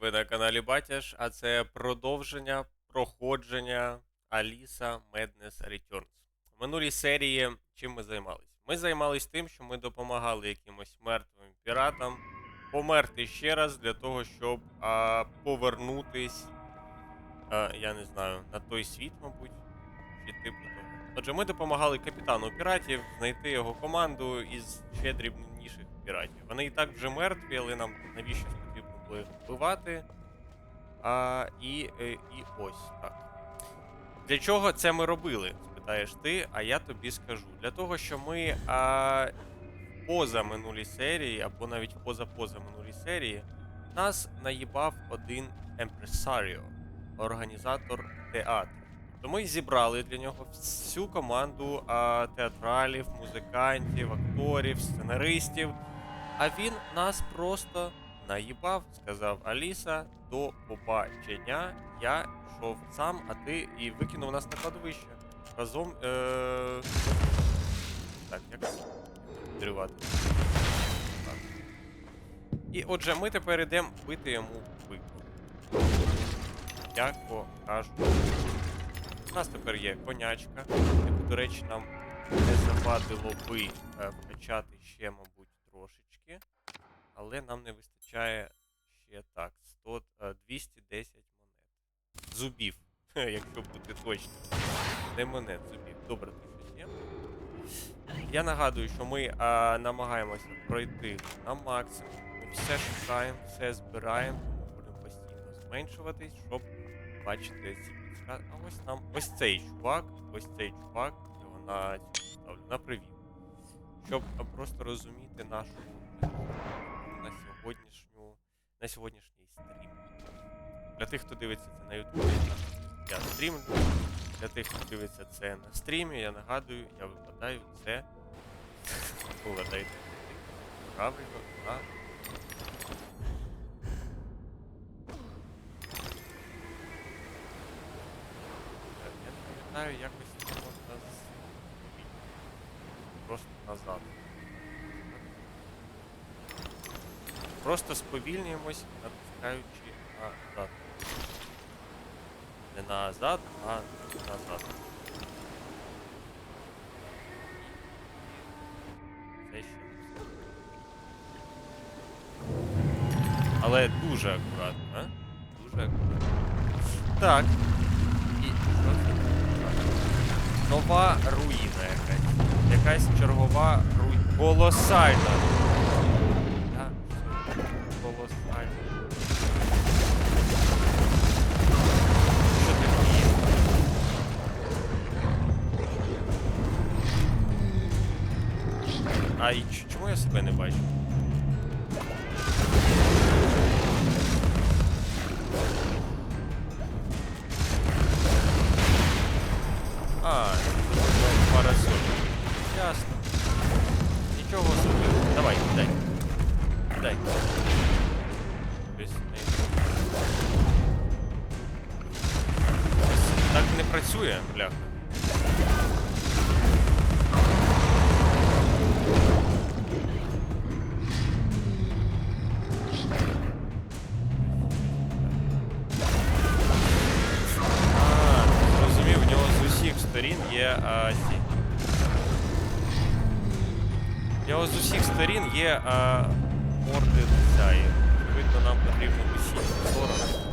ви на каналі Батяш, а це продовження проходження Аліса Madness Returns. В минулій серії чим ми займалися? Ми займалися тим, що ми допомагали якимось мертвим піратам померти ще раз для того, щоб а, повернутись, а, я не знаю, на той світ, мабуть, чи типу того. Отже, ми допомагали капітану піратів знайти його команду із ще дрібніших піратів. Вони і так вже мертві, але нам навіщо вбивати. А, і, е, і ось так. Для чого це ми робили? Спитаєш ти, а я тобі скажу. Для того, що ми а, поза минулій серії, або навіть поза-поза минулій серії, нас наїбав один емпресаріо, організатор театру. То ми зібрали для нього всю команду а, театралів, музикантів, акторів, сценаристів. А він нас просто наїбав, сказав Аліса, до побачення. Я йшов сам, а ти і викинув нас на кладовище. Разом. Е... Так, як це. Так. І отже, ми тепер йдемо бити йому пику. Як покажу. У нас тепер є конячка, яку, до речі, нам не завадило би е, вкачати ще, мабуть. Але нам не вистачає ще так. 100, е, 210 монет. Зубів, якщо бути точним. Не монет, зубів. Добре, тут щось є. Я нагадую, що ми а, намагаємося пройти на максимум. Ми все шукаємо, все збираємо, тому будемо постійно зменшуватись, щоб бачити ці підсказки. А ось нам ось цей чувак, ось цей чувак, його на ставлю, на привіт. Щоб просто розуміти нашу на сьогоднішній стрім. Для тих, хто дивиться це на Ютубі, я стрімлю. Для тих, хто дивиться це на стрімі, я нагадую, я викладаю це. Угадайте. Правильно на Я не пам'ятаю, якось можна зробити. Просто назад. Просто сповільнюємось, натискаючи назад. Не назад, а назад. Це ще. Але дуже акуратно, а? Дуже акуратно. Так. І що це? Нова руїна якась. Якась чергова руїна. Колосальна. Так, я себе не бачу? В ось з усіх сторін є а, морди лиця. І, Відповідно, нам потрібно усі сторони.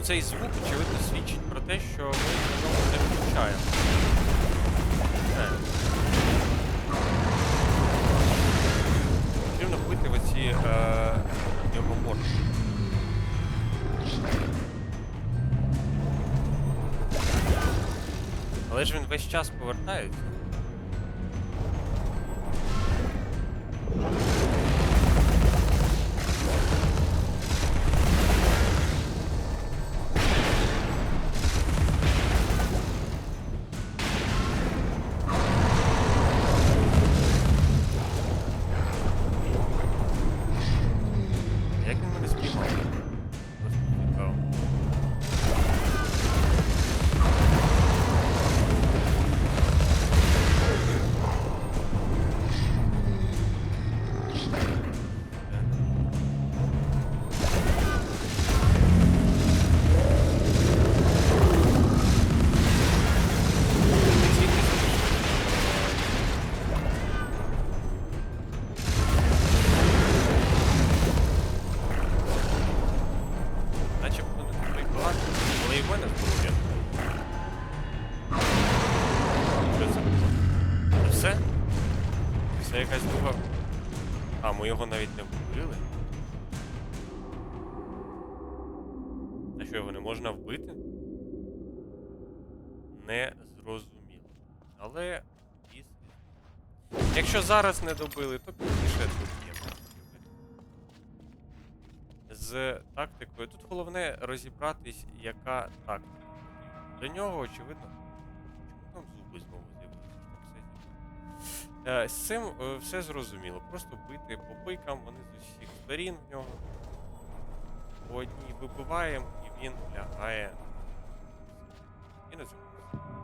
Ну, цей звук, очевидно, свідчить про те, що ми на не включаємо. Потрібно вбити в оці е, його морди. Але ж він весь час повертається. Якщо зараз не добили, то пізніше доб'ємо. З тактикою. Тут головне розібратись, яка тактика. До нього, очевидно. Чому там зуби знову з'явилися? Е, З цим е, все зрозуміло. Просто бити по пикам, вони з усіх сторін в нього. По одній вибиваємо, і він лягає. І на цьому.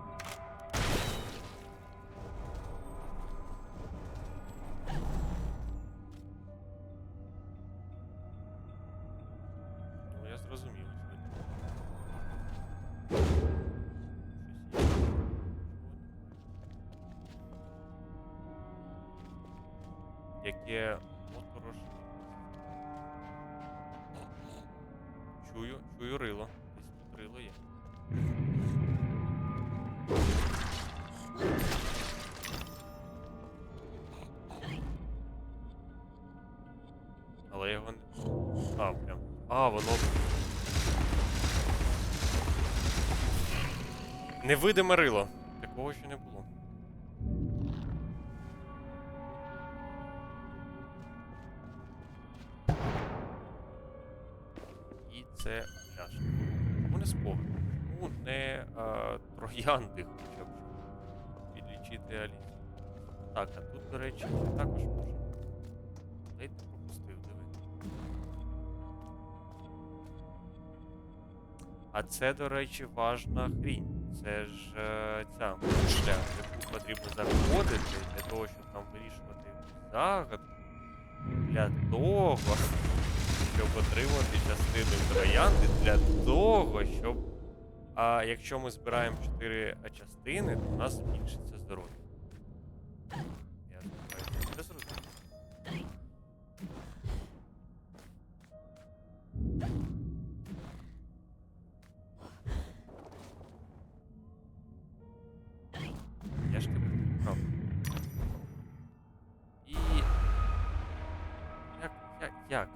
Чую, чую рило. Рило є. Але його не. А, прям. А, воно. Невидиме рило. Такого ще не було. Це пляшка. Чому не спогад? Чому не а, троянди хоча б підлічити Алісу? Так, а тут, до речі, також можна. Ледь пропустив, диви. А це, до речі, важна хрінь. Це ж е, ця мушля, яку потрібно заходити для того, щоб там вирішувати загадку. Для того, щоб отримати частину троянди, для того, щоб. А якщо ми збираємо 4 частини, то у нас збільшиться здоров'я. Я сподіваюся, це зрозуміло. Я ж тебе прав. І. Як. Як. Як?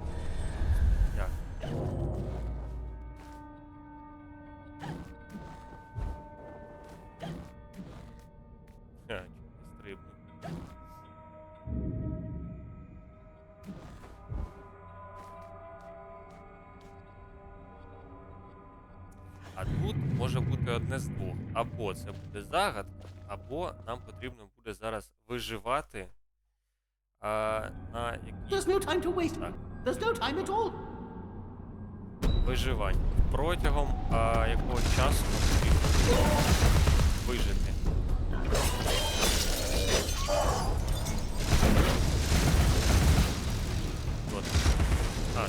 А тут може бути одне з двох. Або це буде загадка, або нам потрібно буде зараз виживати а, на якійсь There's no time to waste. There's no time at all. Виживання. Протягом а, якогось часу потрібно вижити. От. А,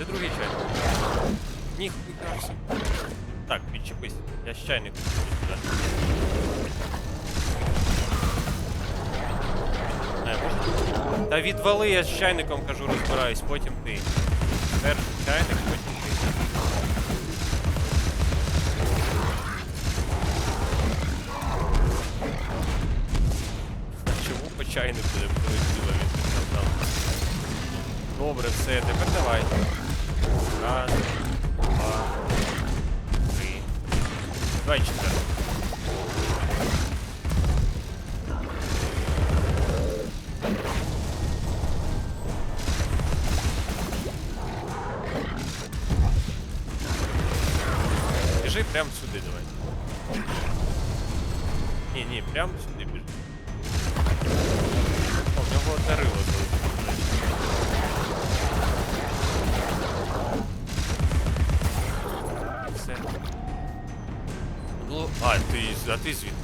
Де другий чай? Ні, хуйкався. Так, відчепись. Я з чайник сюди. А, я можу Та відвали, я з чайником кажу, розбираюсь, потім ти. Перший чайник, потім ти. А чому по чайнику не там? Добре, все, тепер давай. Ти,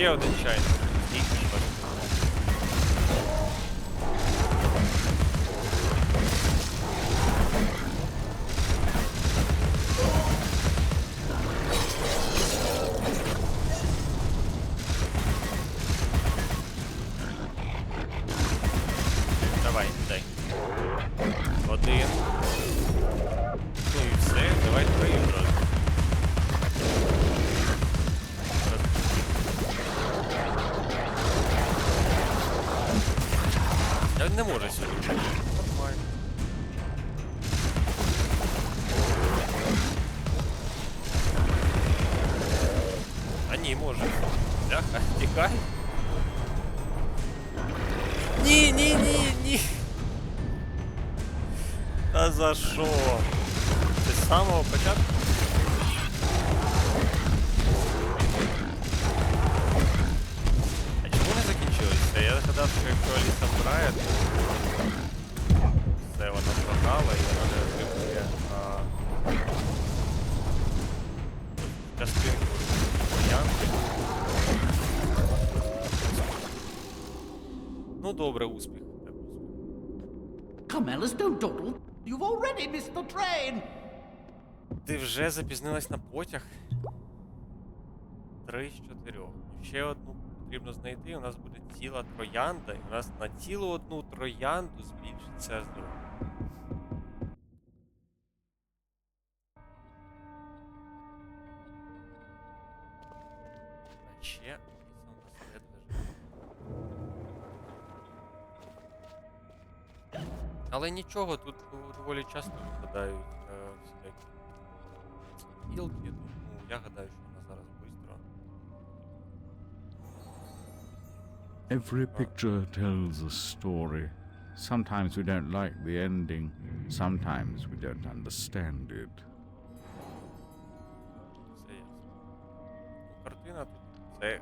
Ще один чайник. не можу сьогодні. Нормально. А ні, може. Бляха, тікай. Ні, ні, ні, ні. Та за що? Це з самого початку? А чому не закінчилося? Я гадав, що якщо Аліса вмирає, то все, вона програла і вона не отримує а... частинку варіантів. Ну добре, успіх. Успіх. Don't dawdle. You've already missed the train. Ти вже запізнилась на потяг? Три з чотирьох. Ще одну потрібно знайти. У нас буде ціла троянда, і у нас на цілу одну троянду збільшиться здоров'я. А ще. Але нічого, тут доволі часто випадають е, всілякі білки, тому я гадаю, що Every picture tells a story. Sometimes we don't like the ending, sometimes we don't understand it. Все ясно. Ну, картина тут це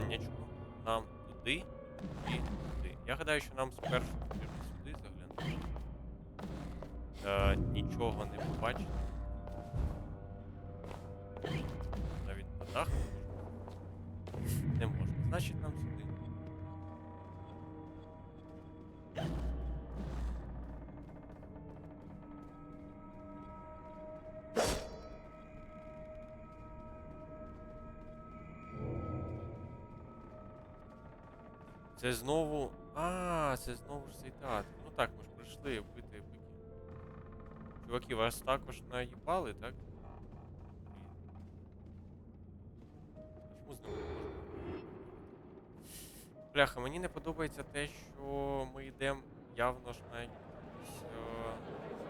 Так, питаннячко. Нам туди і туди. Я гадаю, що нам спершу потрібно сюди заглянути. Е, нічого не побачити. Навіть по даху. Не можна. Значить Це знову. А, це знову ж цей театр. Ну так, ми ж прийшли вбити биків. Чуваки, вас також наїбали, так? Чому з ними не можна? Бляха, мені не подобається те, що ми йдемо явно ж на якийсь, е,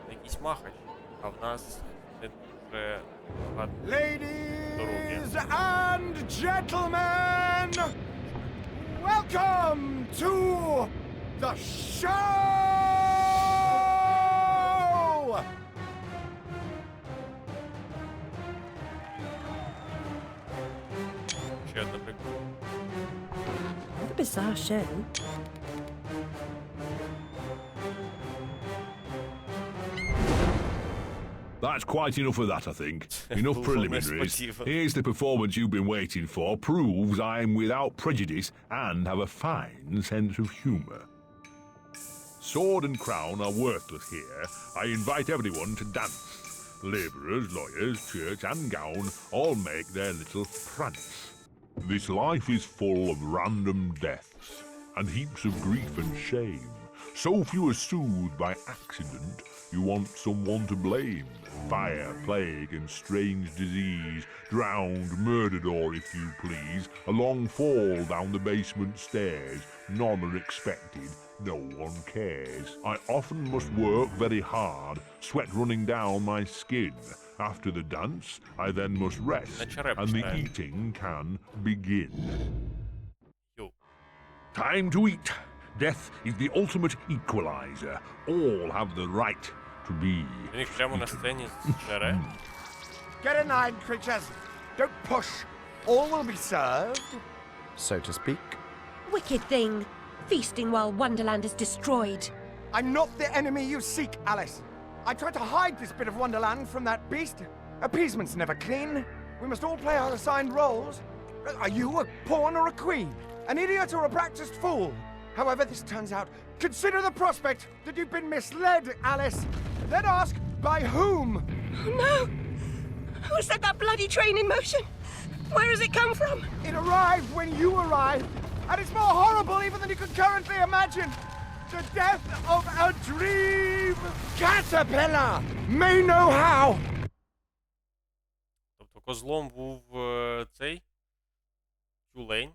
на якийсь махач, а в нас не дуже багато. Ladies and gentlemen, Welcome to the show! What a bizarre show. That's quite enough of that, I think. Enough preliminaries. Here's the performance you've been waiting for. Proves I'm without prejudice and have a fine sense of humour. Sword and crown are worthless here. I invite everyone to dance. Labourers, lawyers, church, and gown all make their little prance. This life is full of random deaths and heaps of grief and shame. So few are soothed by accident, you want someone to blame. Fire, plague, and strange disease. Drowned, murdered, or if you please. A long fall down the basement stairs. None are expected. No one cares. I often must work very hard, sweat running down my skin. After the dance, I then must rest, and the eating can begin. Time to eat! Death is the ultimate equalizer. All have the right to be. Він їх прямо на сцені жере. Get in line, creatures. Don't push. All will be served, so to speak. Wicked thing. Feasting while Wonderland is destroyed. I'm not the enemy you seek, Alice. I tried to hide this bit of Wonderland from that beast. Appeasement's never clean. We must all play our assigned roles. Are you a pawn or a queen? An idiot or a practiced fool? However this turns out, consider the prospect that you've been misled, Alice. Then ask, by whom? No! Who set that bloody train in motion? Where has it come from? It arrived when you arrived, and it's more horrible even than you could currently imagine. The death of a dream caterpillar may know how. Тобто козлом був е, цей тюлень,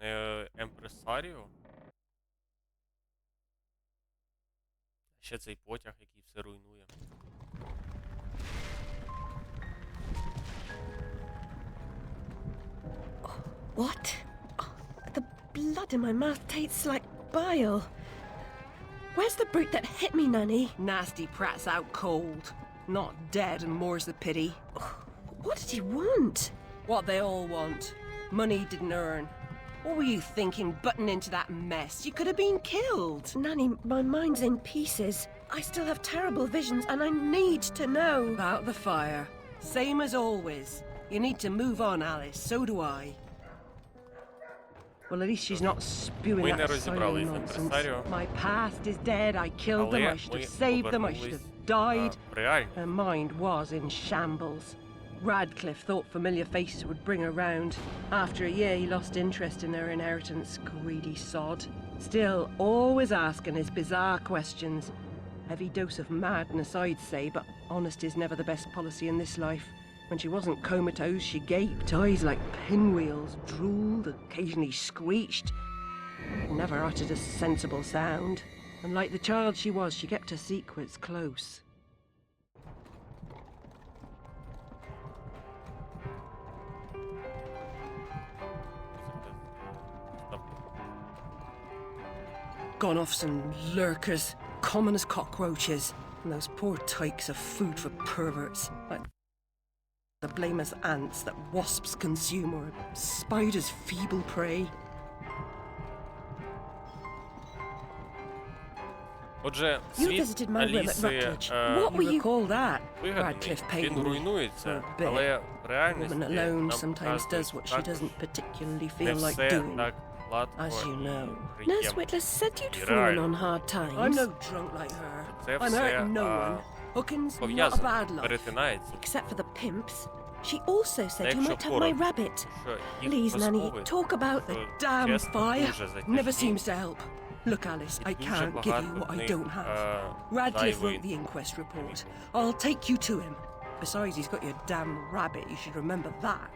не емпресаріо. Ще цей потяг, який все руйнує. What? Oh, the blood in my mouth tastes like bile. Where's the brute that hit me, Nanny? Nasty prat's out cold. Not dead, and more's the pity. What did he want? What they all want. Money he didn't earn. What were you thinking, butting into that mess? You could have been killed. Nanny, my mind's in pieces. I still have terrible visions and I need to know. About the fire. Same as always. You need to move on, Alice. So do I. Well, at least she's not spewing Ми не that розібрались silent з nonsense. імпресаріо. My past is dead. I killed them. Але I should ми have saved them. I should повернулись have died. е, в реальність. Her mind was in shambles. Radcliffe thought familiar faces would bring her round. After a year, he lost interest in her inheritance. Greedy sod. Still, always asking his bizarre questions. Heavy dose of madness, I'd say, but honesty's never the best policy in this life. When she wasn't comatose, she gaped, eyes like pinwheels, drooled, occasionally screeched. Never uttered a sensible sound. And like the child she was, she kept her secrets close. Gone off some lurkers, common as cockroaches. And those poor tykes are food for perverts. Like the blameless ants that wasps consume or spiders' feeble prey. Отже, You світ visited my room at Аліси Rutledge. е, What were You you... recall that? вигаданий, Radcliffe він paid me руйнується, for a bit. але в реальності Woman alone нам sometimes показують does what she також doesn't particularly не feel like все doing. так гладко As you know, Nurse Whitler said you'd fallen on hard times. I'm no drunk like her. I'm hurting no one. Hawkins not a bad lot, Except for the pimps. She also said you might have my rabbit. Please, Nanny, talk about the damn fire. Never seems to help. Look, Alice, I can't give you what I don't have. Radcliffe wrote the inquest report. I'll take you to him. Besides, he's got your damn rabbit. You should remember that.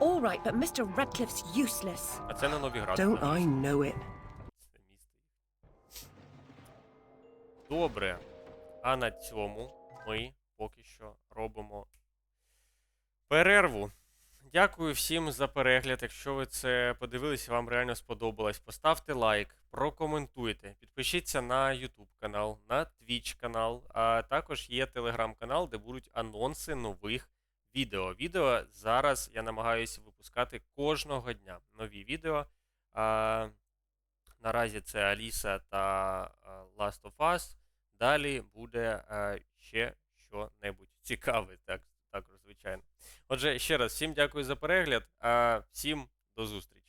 All right, but Mr. Radcliffe's useless. А це не Новіград. Don't I know it? Добре. А на цьому ми поки що робимо перерву. Дякую всім за перегляд. Якщо ви це подивилися, вам реально сподобалось, поставте лайк, прокоментуйте, підпишіться на YouTube канал, на Twitch канал, а також є телеграм-канал, де будуть анонси нових відео. Відео зараз я намагаюся випускати кожного дня. Нові відео. А, наразі це Аліса та Last of Us. Далі буде а, ще що-небудь цікаве, так, також, звичайно. Отже, ще раз всім дякую за перегляд, а всім до зустрічі.